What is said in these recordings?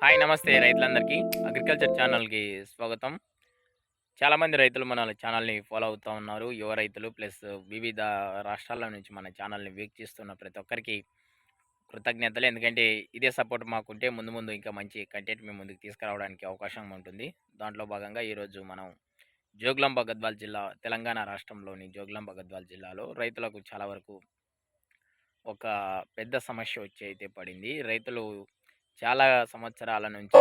Hi నమస్తే రైతులందరికీ. Agriculture ఛానల్కి స్వాగతం. చాలామంది రైతులు మన ఛానల్ని ఫాలో అవుతూ ఉన్నారు. యువ రైతులు ప్లస్ వివిధ రాష్ట్రాల నుంచి మన ఛానల్ని వీక్షిస్తున్న ప్రతి ఒక్కరికి కృతజ్ఞతలు. ఎందుకంటే ఇదే సపోర్ట్ మాకుంటే ముందు ముందు ఇంకా మంచి కంటెంట్ మేము ముందుకు తీసుకురావడానికి అవకాశం ఉంటుంది. దాంట్లో భాగంగా ఈరోజు మనం జోగులాంబ గద్వాల్ జిల్లా తెలంగాణ రాష్ట్రంలోని జోగులాంబ గద్వాల్ జిల్లాలో రైతులకు చాలా వరకు ఒక పెద్ద సమస్య వచ్చి అయితే పడింది. రైతులు చాలా సంవత్సరాల నుంచి.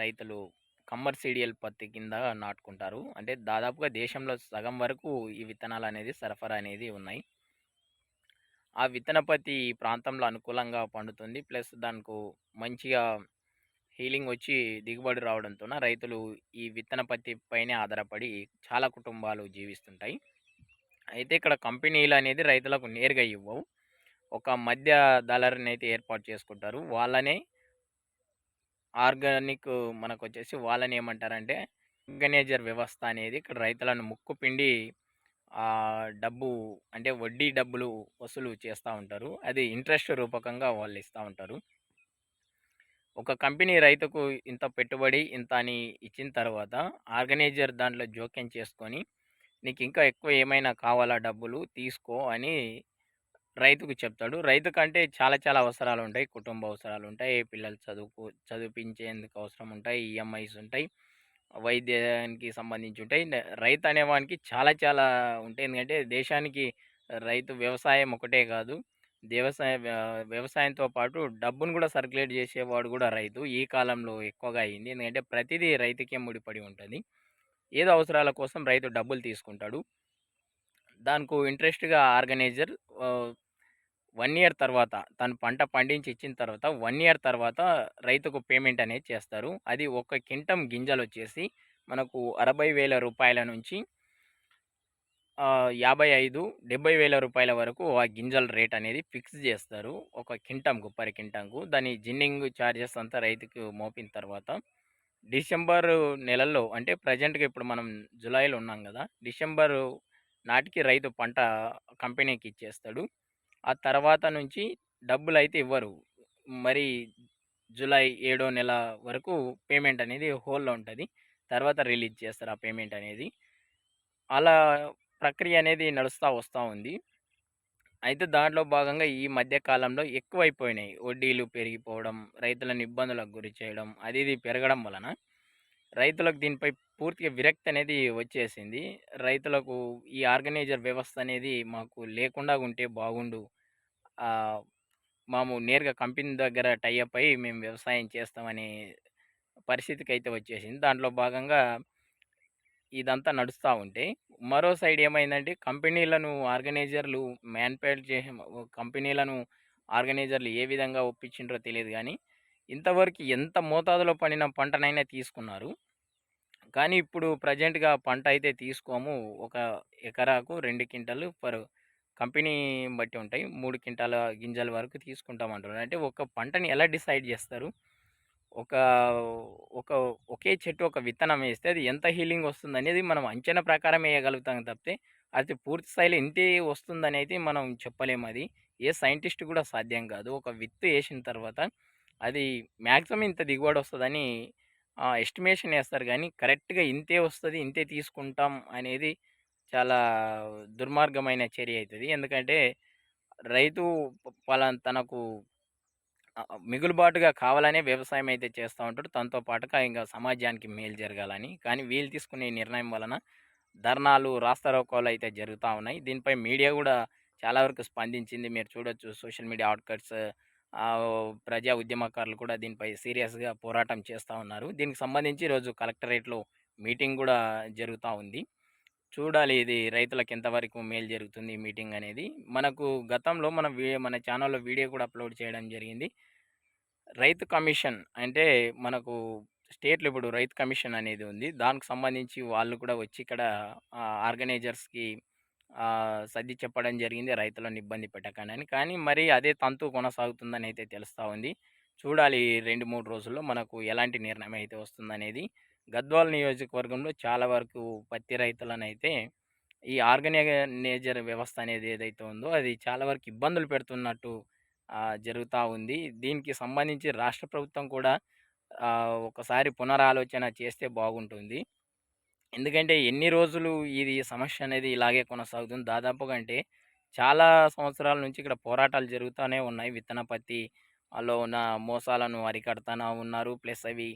రైతులు కమర్షియల్ పత్తి కింద నాటుకుంటారు. అంటే దాదాపుగా దేశంలో సగం వరకు ఈ విత్తనాలు అనేది సరఫరా అనేది ఉన్నాయి. ఆ విత్తన పత్తి ఈ ప్రాంతంలో అనుకూలంగా పండుతుంది. ప్లస్ దానికి మంచిగా హీలింగ్ వచ్చి దిగుబడి రావడంతో రైతులు ఈ విత్తన పత్తి పైనే ఆధారపడి చాలా కుటుంబాలు జీవిస్తుంటాయి. అయితే ఇక్కడ కంపెనీలు అనేది రైతులకు నేరుగా ఇవ్వవు. ఒక మధ్య దళారిని అయితే ఏర్పాటు చేసుకుంటారు. వాళ్ళనే ఆర్గానిక్ మనకు వచ్చేసి వాళ్ళని ఏమంటారంటే ఆర్గనైజర్ వ్యవస్థ అనేది ఇక్కడ రైతులను ముక్కు పిండి డబ్బు అంటే వడ్డీ డబ్బులు వసూలు చేస్తూ ఉంటారు. అది ఇంట్రెస్ట్ రూపకంగా వాళ్ళు ఇస్తూ ఉంటారు. ఒక కంపెనీ రైతుకు ఇంత పెట్టుబడి ఇంత అని ఇచ్చిన తర్వాత ఆర్గనైజర్ దాంట్లో జోక్యం చేసుకొని నీకు ఇంకా ఎక్కువ ఏమైనా కావాలా డబ్బులు? తీసుకో అని రైతుకు చెప్తాడు. రైతు కంటే చాలా చాలా అవసరాలు ఉంటాయి కుటుంబ అవసరాలు ఉంటాయి పిల్లలు చదువుకు చదివించేందుకు అవసరం ఉంటాయి ఈఎంఐస్ ఉంటాయి. వైద్యానికి సంబంధించి ఉంటాయి రైతు అనేవానికి చాలా చాలా ఉంటాయి. ఎందుకంటే దేశానికి రైతు వ్యవసాయం ఒకటే కాదు. వ్యవసాయ వ్యవసాయంతో పాటు డబ్బును కూడా సర్క్యులేట్ చేసేవాడు కూడా రైతు. ఈ కాలంలో ఎక్కువగా అయింది. ఎందుకంటే ప్రతిదీ రైతుకే ముడిపడి ఉంటుంది. ఏదో అవసరాల కోసం రైతు డబ్బులు తీసుకుంటాడు. దానికి ఇంట్రెస్ట్గా ఆర్గనైజర్ వన్ ఇయర్ తర్వాత తను పంట పండించి ఇచ్చిన తర్వాత వన్ ఇయర్ తర్వాత రైతుకు పేమెంట్ అనేది చేస్తారు. అది ఒక కింటం గింజలు వచ్చేసి మనకు అరవై వేల రూపాయల నుంచి యాభై ఐదు డెబ్బై వేల రూపాయల వరకు ఆ గింజల రేట్ అనేది ఫిక్స్ చేస్తారు. ఒక కింటంకు పర్ కింటంకు దాని జిన్నింగ్ ఛార్జెస్ అంతా రైతుకు మోపిన తర్వాత డిసెంబర్ నెలల్లో అంటే ప్రజెంట్గా ఇప్పుడు మనం జూలైలో ఉన్నాం కదా డిసెంబర్ నాటికి రైతు పంట కంపెనీకి ఇచ్చేస్తాడు. ఆ తర్వాత నుంచి డబ్బులు అయితే ఇవ్వరు. మరి జూలై ఏడో నెల వరకు పేమెంట్ అనేది హోల్లో ఉంటుంది. తర్వాత రిలీజ్ చేస్తారు ఆ పేమెంట్ అనేది. అలా ప్రక్రియ అనేది నడుస్తూ వస్తూ ఉంది. అయితే దాంట్లో భాగంగా ఈ మధ్య కాలంలో ఎక్కువైపోయినాయి. వడ్డీలు పెరిగిపోవడం రైతులను ఇబ్బందులకు గురి చేయడం అది ఇది పెరగడం వలన రైతులకు దీనిపై పూర్తిగా విరక్తి అనేది వచ్చేసింది. రైతులకు ఈ ఆర్గనైజర్ వ్యవస్థ అనేది మాకు లేకుండా ఉంటే బాగుండు. మాము నేరుగా కంపెనీ దగ్గర టైఅప్ అయ్యి మేము వ్యవసాయం చేస్తామనే పరిస్థితికి అయితే వచ్చేసింది. దాంట్లో భాగంగా ఇదంతా నడుస్తూ ఉంటే మరో సైడ్ ఏమైందంటే కంపెనీలను ఆర్గనైజర్లు మ్యాన్పేట్ చే కంపెనీలను ఆర్గనైజర్లు ఏ విధంగా ఒప్పించిండ్రో తెలియదు కానీ ఇంతవరకు ఎంత మోతాదులో పండిన పంటనైనా తీసుకున్నారు. కానీ ఇప్పుడు ప్రజెంట్గా పంట అయితే తీసుకోము. ఒక ఎకరాకు రెండు క్వింటాలు పర్ కంపెనీ బట్టి ఉంటాయి. మూడు క్వింటాల గింజల వరకు తీసుకుంటాం అంటున్నారు అంటే ఒక పంటని ఎలా డిసైడ్ చేస్తారు? ఒక ఒక ఒకే చెట్టు ఒక విత్తనం వేస్తే అది ఎంత హీలింగ్ వస్తుంది అనేది మనం అంచనా ప్రకారం వేయగలుగుతాం తప్పితే అది పూర్తి స్థాయిలో ఇంతే వస్తుందని అయితే మనం చెప్పలేము అది. ఏ సైంటిస్ట్ కూడా సాధ్యం కాదు. ఒక విత్తు వేసిన తర్వాత అది మ్యాక్సిమం ఇంత దిగుబడి వస్తుందని ఎస్టిమేషన్ వేస్తారు. కానీ కరెక్ట్గా ఇంతే వస్తుంది ఇంతే తీసుకుంటాం అనేది చాలా దుర్మార్గమైన చర్య అవుతుంది ఎందుకంటే రైతు పలా తనకు మిగులుబాటుగా కావాలనే వ్యవసాయం అయితే చేస్తూ ఉంటాడు. తనతో పాటుగా ఇంకా సమాజానికి మేలు జరగాలని. కానీ వీళ్ళు తీసుకునే నిర్ణయం వలన ధర్నాలు రాస్తారోకోలు అయితే జరుగుతూ ఉన్నాయి. దీనిపై మీడియా కూడా చాలా వరకు స్పందించింది. మీరు చూడొచ్చు సోషల్ మీడియా అవుట్కట్స్ ప్రజా ఉద్యమకారులు కూడా దీనిపై సీరియస్గా పోరాటం చేస్తూ ఉన్నారు. దీనికి సంబంధించి ఈరోజు కలెక్టరేట్లో మీటింగ్ కూడా జరుగుతూ ఉంది. చూడాలి ఇది రైతులకు ఎంతవరకు మేలు జరుగుతుంది మీటింగ్ అనేది. మనకు గతంలో మన మన ఛానల్లో వీడియో కూడా అప్లోడ్ చేయడం జరిగింది. రైతు కమిషన్ అంటే మనకు స్టేట్లో ఇప్పుడు రైతు కమిషన్ అనేది ఉంది. దానికి సంబంధించి వాళ్ళు కూడా వచ్చి ఇక్కడ ఆర్గనైజర్స్కి సర్ది చెప్పడం జరిగింది రైతులను ఇబ్బంది పెట్టకనని కానీ మరి అదే తంతు కొనసాగుతుందని అయితే తెలుస్తూ ఉంది. చూడాలి 2, 3 రోజుల్లో మనకు ఎలాంటి నిర్ణయం అయితే వస్తుందనేది. గద్వాల నియోజకవర్గంలో చాలా వరకు పత్తి రైతులనైతే ఈ ఆర్గనైజర్ వ్యవస్థ అనేది ఏదైతే ఉందో అది చాలా వరకు ఇబ్బందులు పెడుతున్నట్టు జరుగుతూ ఉంది. దీనికి సంబంధించి రాష్ట్ర ప్రభుత్వం కూడా ఒకసారి పునరాలోచన చేస్తే బాగుంటుంది. ఎందుకంటే ఎన్ని రోజులు ఇది సమస్య అనేది ఇలాగే కొనసాగుతుంది. దాదాపుగా అంటే చాలా సంవత్సరాల నుంచి ఇక్కడ పోరాటాలు జరుగుతూనే ఉన్నాయి. విత్తన పత్తి ఆలో ఉన్న మోసాలను అరికడతానే ఉన్నారు. ప్లస్ అవి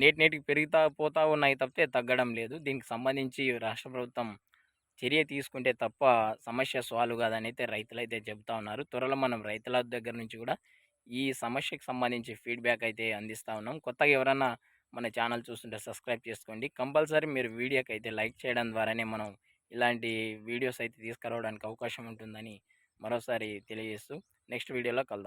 నేటి నేటికి పెరుగుతా పోతా ఉన్నాయి తప్పితే తగ్గడం లేదు. దీనికి సంబంధించి రాష్ట్ర ప్రభుత్వం చర్య తీసుకుంటే తప్ప సమస్య సాల్వ్ కాదనైతే రైతులైతే చెబుతా ఉన్నారు. త్వరలో మనం రైతుల దగ్గర నుంచి కూడా ఈ సమస్యకు సంబంధించి ఫీడ్‌బ్యాక్ అయితే అందిస్తా ఉన్నాం. కొత్తగా ఎవరన్నా మన ఛానల్ చూస్తుంటే సబ్స్క్రైబ్ చేసుకోండి. కంపల్సరీ మీరు వీడియోకైతే లైక్ చేయడం ద్వారానే మనం ఇలాంటి వీడియోస్ అయితే తీసుకురావడానికి అవకాశం ఉంటుందని మరోసారి తెలియజేస్తూ నెక్స్ట్ వీడియోలో కలుద్దాం.